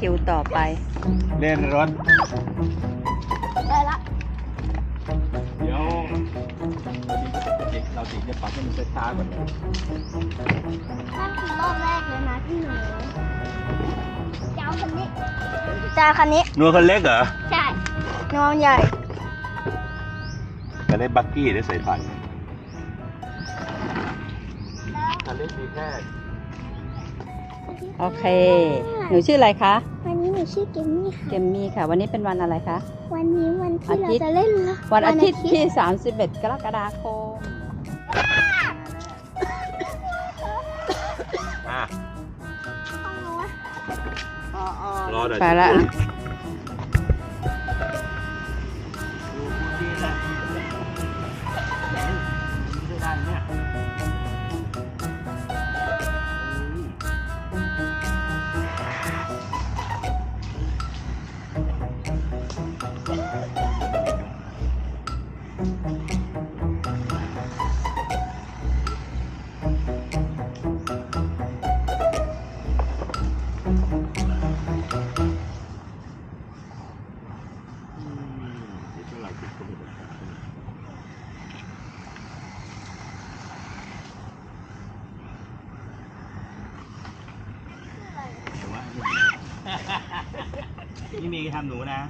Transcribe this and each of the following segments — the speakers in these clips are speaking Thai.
คิวต่อไป เล่นรถ ได้ละ เดี๋ยวเด็กเราถึงจะปรับให้มันช้าๆก่อนนะนั่นคือรอบแรกเลยนะที่หนูจะเอาคันนี้จะเอาคันนี้ นัวคันเล็กเหรอ ใช่นอนใหญ่คันเล็กบักกี้ได้ใส่ผ่านคันเล็กมีแค่ โอเค หนูชื่ออะไรคะ วันนี้หนูชื่อเกมมี่ค่ะ เกมมี่ค่ะ วันนี้เป็นวันอะไรคะ วันนี้วันที่อาเราทิตย์จะเล่นละวันอาทิตย์ที่ 31 กรกฎาคมอะของหนูอะรอหน่อยไปละ นี่มีทำหนูนะ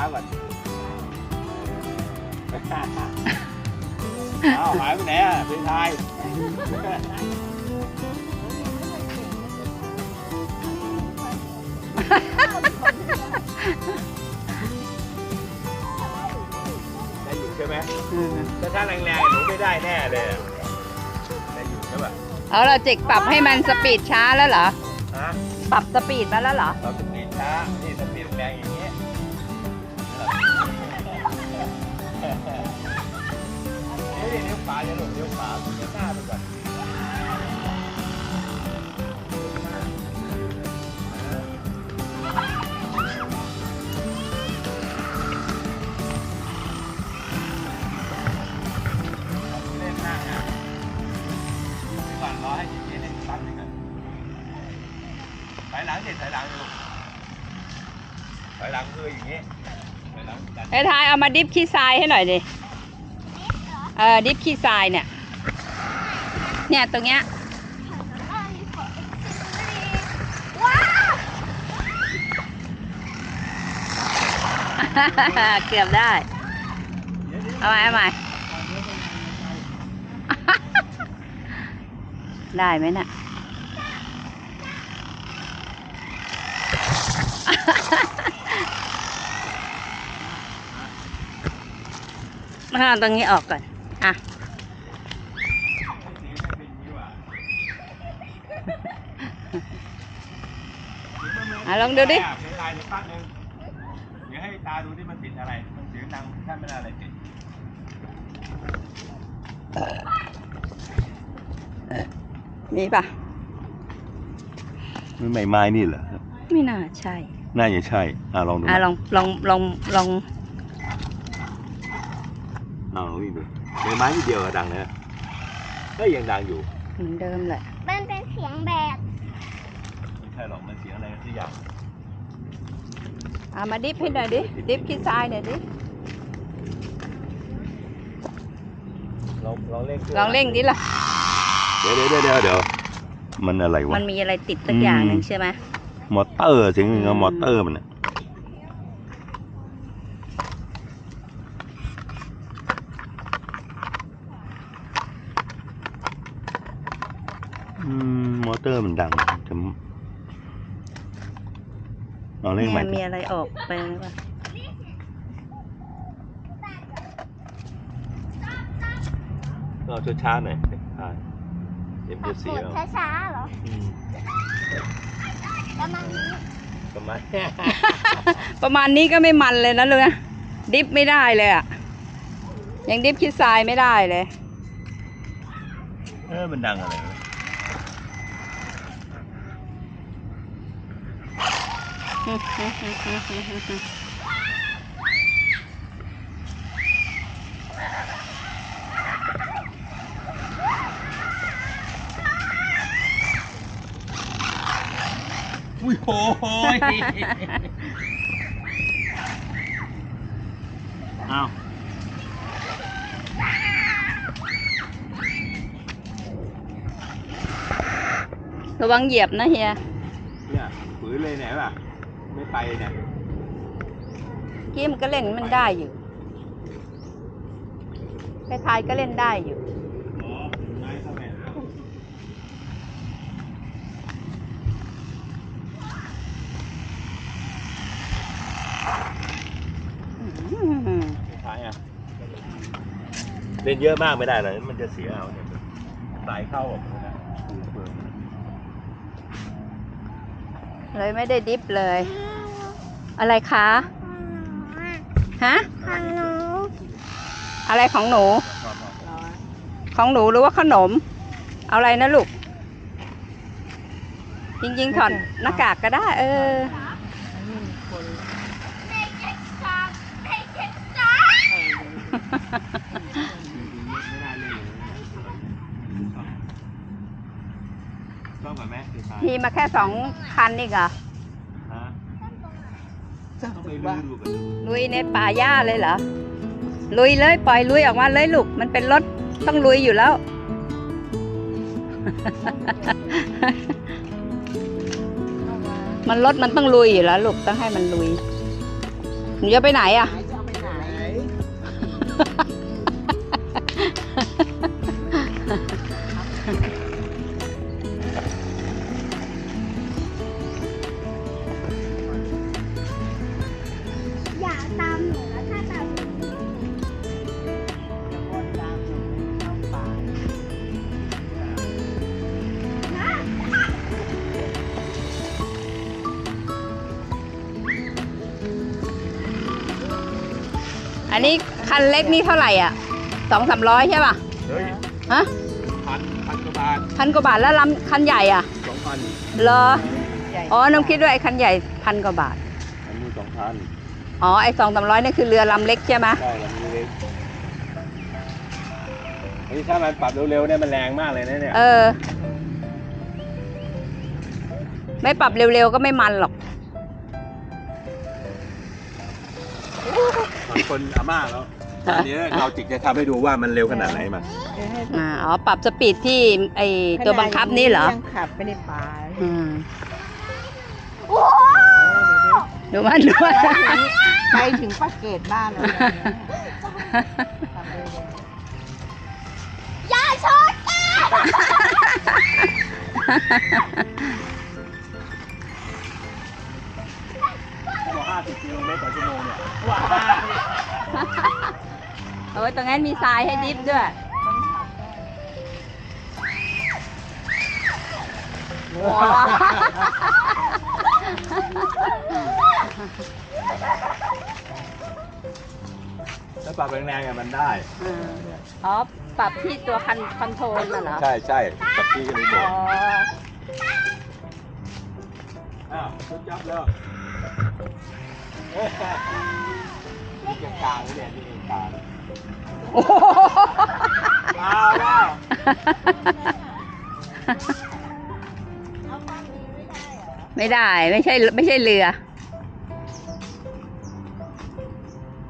าแต่เช้าก่อนเอออ้าวหายไปไหนอะเป็นไทยได้อยู่ใช่ไหมถ้าถ้าแรงๆหนูไม่ได้แน่เลยอะได้อยู่ใช่ป่ะเอาเราจิกปรับให้มันสปีดช้าแล้วเหรอ ฮะปรับสปีดมาแล้วเหรอ เราสปีดช้า นี่สปีดแรงอย่ เดี๋ยวขวาเดี๋ยวหลงเดี๋ยวขวาเดี๋ยวหน้าไปก่อนเล่นหน้าอะก่อนรอให้เย็นๆให้ตั้งไปก่อนถอยหลังเด็ดถอยหลังดูถอยหลังคืออย่างนี้ถอยหลังดัน ไอ้ทายเอามาดิฟขี้ทรายให้หน่อยดิ เออดิฟขี้ทรายเนี่ย เนี่ยตรงเนี้ยว้าวเกือบได้ เอาใหม่เอาใหม่ได้ไหมน่ะมาเอาตรงนี้ออกก่อน อะอะลองดูดิ เสียงลายในปั้งหนึงเดี๋ยวให้ตาดูที่มันติดอะไร มันเสียงดังท่านไม่ได้อะไรติดมีปะไม่ไม้ไม้นี่เหรอไม่น่าใช่ น่าจะใช่ อะลองดูอะลองลองลองลองลองดูดูไม้ไม้ที่เดียวอะดังนะก็ยังดังอยู่ เหมือนเดิมแหละ มันเป็นเสียงแบบ ไม่ใช่หรอกมัน เสียงอะไรกันสักอย่างเอามาดิฟให้หน่อยดิ ดิฟขี้ทรายหน่อยดิลองลองเร่งลองเร่งดิล่ะเดี๋ยวเดี๋ยวเดี๋ยวเดี๋ยวเดี๋ยวมันอะไรวะ มันมีอะไรติดสักอย่างหนึ่งอืมใช่ไหมมอเตอร์เสียงเงามอเตอร์มันอะอืมมอเตอร์มันดังจะ ลองเล่นใหม่เนี่ยมีอะไรออกไปหรือเปล่าก็เอาช้าๆหน่อยใช่เดี๋ยวมันจะเสียกดช้าๆเหรออืมประมาณนี้ประมาณประมาณนี้ก็ไม่มันเลยนะเลยดิฟไม่ได้เลยอะ ยังดิฟคิดทรายไม่ได้เลย เออมันดังอะไร วะอุ้ยโหยอ้าวระวั ไม่ไปเนี่ยกี้มันก็เล่นมันได้อยู่คล้ายๆก็เล่นได้อยู่อ๋อไม้เข้าไปหาอืมคล้ายอะเล่นเยอะมากไม่ได้เลยมันจะเสียเอาเนี่ยสายเข้าออกนะเปิด เลยไม่ได้ดิฟเลย อะไรคะฮะทางหนู อะไรของหนูชอบมากของหนูหรือว่าขนม เอาอะไรนะลูก จริงๆถอดหน้ากากก็ได้ เออ ไม่เจ็บจังไม่เจ็บจัง ไม่ได้เล่นเลย ชอบกับแม่คือสายทีมาแค่สองคันนี่เหรอฮะต้องไปลื้อดูกันดูลุยในป่าหญ้าเลยเหรอ ลุยเลยปล่อยลุยออกมาเลยลูก มันเป็นรถต้องลุยอยู่แล้ว มันรถมันต้องลุยอยู่แล้วลูกต้องให้มันลุยหนูจะไปไหนอะอย่า นนี้คันเล็กนี่เท่าไหร่อะสองสามร้อยใช่ป่ะเฮ้ยฮะพันพันกว่าบาทพันกว่าบาทแล้วลำคันใหญ่อะสองพันเหรออ๋อน้องคิดว่าไอ้คันใหญ่พันกว่าบาทอันนี้สองพันอ๋อไอ้สองสามร้อยนี่คือเรือลำเล็กใช่ไหมได้แล้วมันเล็กอันนี้ถ้ามันปรับเร็วๆเนี่ยมันแรงมากเลยนะเนี่ยเออ ไม่ปรับเร็วๆก็ไม่มันหรอกบางคนอาม่าแล้ว อันนี้เราจิกจะทำให้ดูว่ามันเร็วขนาดไหนมาอ่าอ๋อปรับสปีดที่ไอตัวบังคับนี่เหรอยังขับไม่ได้ป่าอืมโอ้โหดูมันดูมันไปถึงปากเกตบ้านแล้วเนี่ยขับเร็วอย่าชนกันเขาบอก50กิโลเมตรต่อชั่วโมงเนี่ย โอ้ยตรงนั้นมีทรายให้ดิฟด้วยว้าวถ้าปรับแรงๆอะมันได้อ่าอ๋อ ปรับที่ตัวคันคอนโทรลน่ะเหรอ ใช่ใช่กับที่ก็เลยบอ๋ออกอ้าวชุดจับแล้วเอ้ยนี่ยังกลางเลยเนี่ยนี่ยังกลาง โอ้โหเอาแล้วไม่ได้ไม่ใช่ไม่ใช่เรือ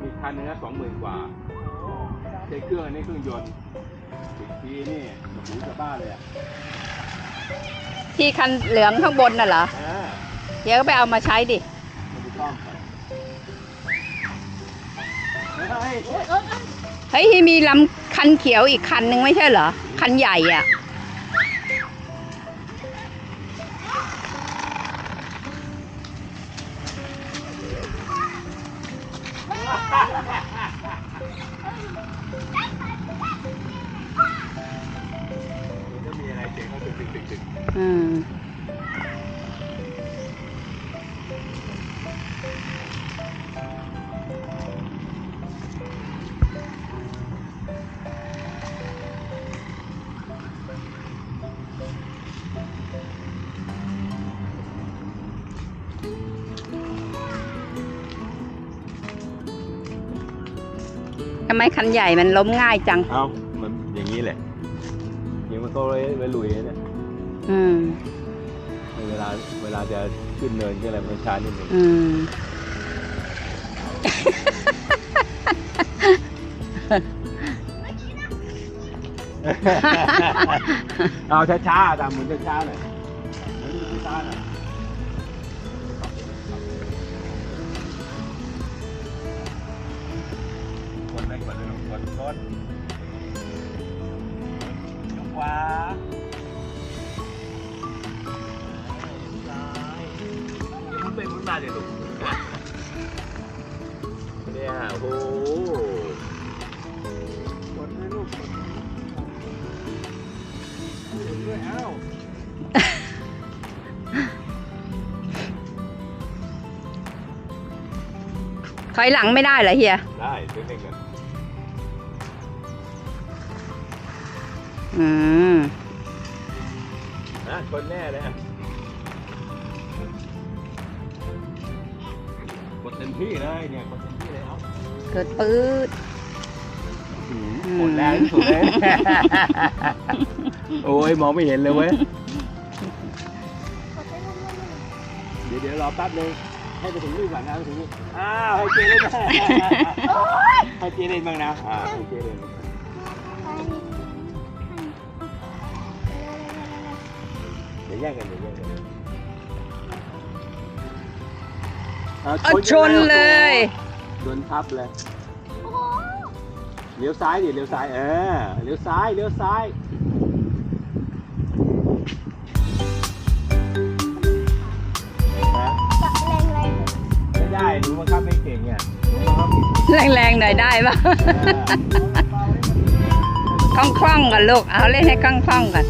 มีคันนึงนะสองหมื่นกว่าใช้เครื่องอันนี้เครื่องยนต์อีกทีนี่โอ้โหจะบ้าเลยอะที่คันเหลืองข้างบนน่ะเหรอ อ่าเดี๋ยวก็ไปเอามาใช้ดิมันจะต้องเฮ้ยเฮ้ย ที่มีลำคันเขียวอีกคันหนึ่งไม่ใช่เหรอ คันใหญ่อะ ทำไมคันใหญ่มันล้มง่ายจัง เอ้ามันอย่างนี้แหละอย่างมันก็ไว้ไว้ลุยนะเนี่ยอืม เวลาเวลาจะขึ้นเนินก็อะไรมันช้านิดหนึงอืม เอาช้าๆตามหมุนช้าๆหน่อยหมุนช้าๆหน่อย เลยลูกกดกดยกขวาซ้ายเดี๋ยวหมุนไปหมุนมาเดี๋ยวลูกเนี่ยโอ้โหกดเลยลูกกดด้วยเอ้าถอยหลังไม่ได้เหรอเฮีย ได้เล่นๆกัน อืมนะคนแน่เลยอะกดเต็มที่เลยเนี่ยกดเต็มที่เลยเอ้าเกิดปื๊ด หมดแรงที่สุดเลย โอ้ยมองไม่เห็นเลยเว้ย เดี๋ยวเดี๋ยวรอแป๊บนึงให้ไปถึงลูกก่อนนะไปถึงลูกอ้าวให้เจเล่นให้เจเล่นบ้างนะอ่าให้เจเล่น ยวแยกกันเดี๋ยวแยกกันเอาเอาชนเลย โดนทับเลยเลี้ยวซ้ายดิเลี้ยวซ้ายเออเลี้ยวซ้ายเลี้ยวซ้ายนะไม่ได้หนูบังคับไม่เก่งอะหนูบังคับไม่เก่งแรงๆหน่อยได้ปะ เออ คล่องๆกันลูก เอาเล่นให้คล่องๆกัน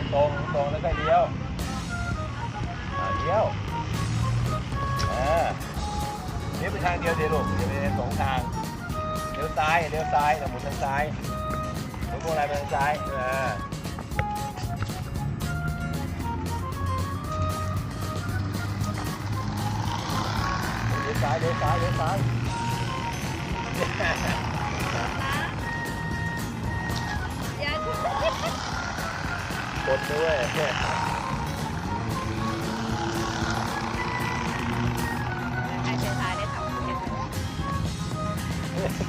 รงตรงตรงแล้วก็เลี้ยวเลี้ยวอ่าเลี้ยวไปทางเดียวเดี๋ยวลูกเดี๋ยวไปสองทางเลี้ยวซ้ายเลี้ยวซ้ายแต่หมุนทางซ้ายหมุนพวงมาลัยไปทางซ้ายเออเลี้ยวซ้ายเลี้ยวซ้ายเลี้ยวซ้าย กดด้วย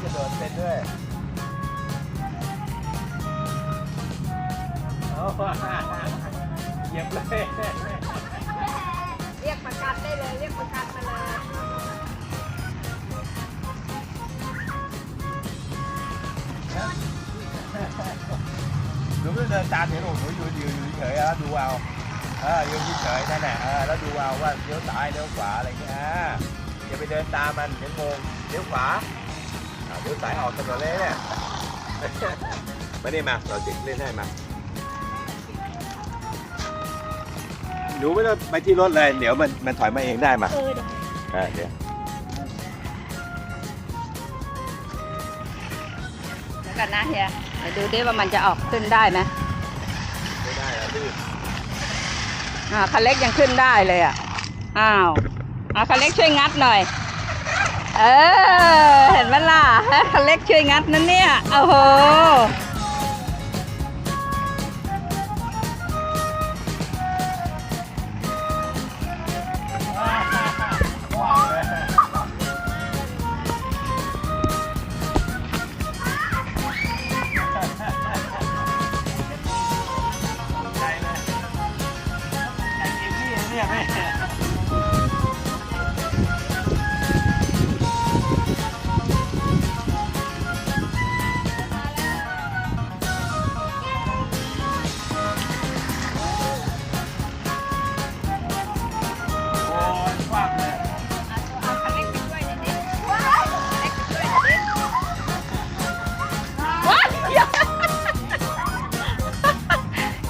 กระโดดเป็นด้วย เอาเหยียบเลย เรียกประกันได้เลย เรียกประกันมา หนูไม่เดินตามเดี๋ยวหนูหนูอยู่อยู่อยู่เฉยๆแล้วดูเอาเอออยู่เฉยๆนั่นแหละเออแล้วดูเอาว่าเลี้ยวซ้ายเลี้ยวขวาอะไรเงี้ยอ่าอย่าไปเดินตามมันเดี๋ยวงงเลี้ยวขวาอ่าเลี้ยวซ้ายออกถนนเลยเนี่ยมานี่มาเราจิกเล่นให้มาหนูไม่ต้องไปที่รถเลยเดี๋ยวมันมันถอยมาเองได้มาเออเดี๋ยวอ่าเดี๋ยวเดี๋ยวกันนะเฮีย เดี๋ยวดูดิว่ามันจะออกขึ้นได้ไหมไม่ได้แล้วลื่นอ่าคันเล็กยังขึ้นได้เลยอะ อ้าวเอาคันเล็กช่วยงัดหน่อยเอเออ เห็นไหมล่ะคันเล็กช่วยงัดนั่นเนี่ย โอ้โห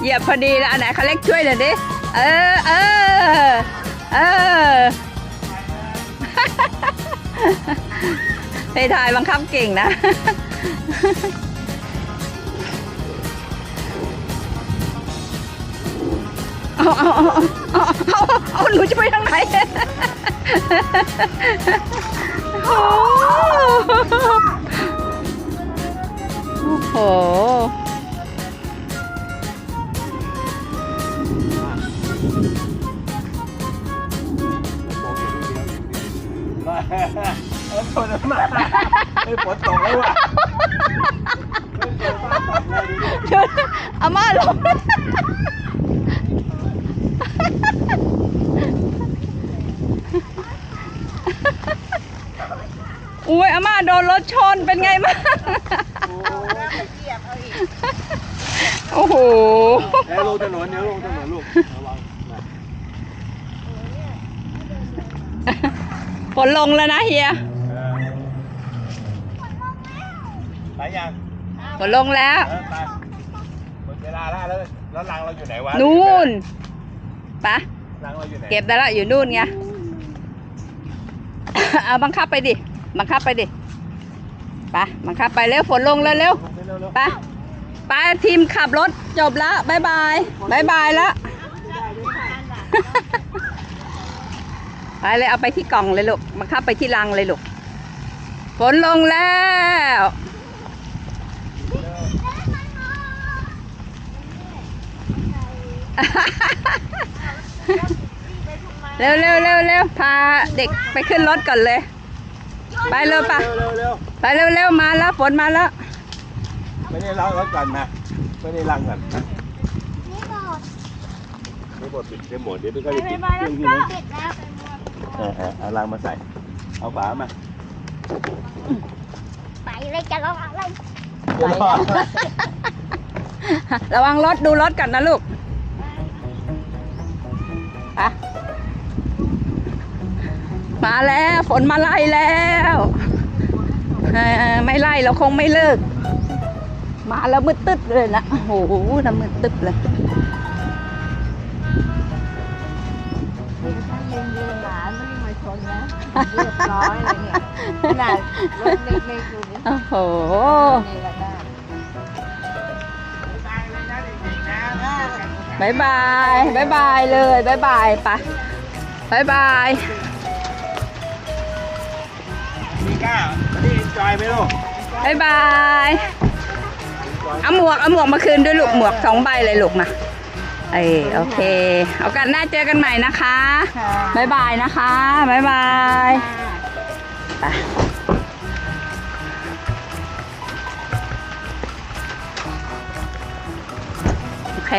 เหยียบพอดีแล้วอันไหนคันเล็กช่วยหน่อยดิ เออ เออ เออ ไปถ่ายบังคับเก่งนะ เอาเอาเอาเอาเอาเอาหนูจะไปทางไหนโอ้โห เออฝนมาเฮ้ยฝนตกแล้วว่ะเฮ้ยฝนฟ้าตกเลยดูดิอาม่าลงอุ้ยอาม่าโดนรถชนเป็นไงบ้างโอ้โหเดี๋ยวลงถนนเดี๋ยวลงถนนลูกระวังนะ ฝ นลงแล้วนะเฮียเออไปยังฝนลงแล้วเออไปหมดเวลาแล้วแล้วแล้วรังเราอยู่ไหนวะนู่นปะรังเราอยู่ไหนเก็บได้ละอยู่นู่นไงเอาบังคับไปดิบังคับไปดิไปบังคับไปเร็วฝนลงเร็วเร็วลงไปเร็วๆไปไปทีมขับรถจบแล้วบายบายบายบายแล้ว ไปเลยเอาไปที่กล่องเลยลูกบังคับไปที่รังเลยลูกฝนลงแล้วเร็วเร็วเร็วเร็วพาเด็กไปขึ้นรถก่อนเลย ไปเร็วปะเร็วๆเร็วไปเร็วเร็วมาแล้วฝนมาแล้วๆไม่ได้รังแล้วก่อนนะไม่ได้รังก่อนนี่บอดไม่หมดปิดไม่หมดเดี๋ยวไปค่อยไปไปปิดไปเคแล้รื่วองที่ก็นั้นปิดแล้ว เออเออเอารังมาใส่ เอาฝามาไปเลยจะร้องอะไรเดี๋ยวรอระวังรถดูรถก่อนนะลูกอะมาแล้วฝนมาไล่แล้วเอ่อไม่ไล่เราคงไม่เลิก มาแล้วมืดตึ๊ดเลยนะโอ้โหน้ำมืดตึ๊บเลย เรียบร้อยเลยเนี่ยขนาดรถเล็กๆอยู่นี่โอ้โห นี่แหละได้บายบายบายบายเลยบายบายไปบายบายมีก้านี่จอยไหมลูกบายบาย เอาหมวก เอาหมวกมาคืนด้วยลูก หมวกสองใบเลยลูกมา เออโอเคเอากันหน้าเจอกันใหม่นะคะค่ะบายบายนะคะบายบายไปโอเค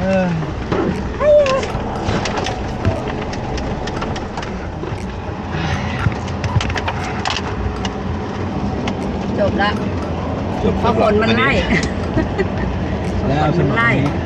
เออจบแล้ว จบเพราะฝนมันไล่ แล้วฝนมันไล่สำหรับวันนี้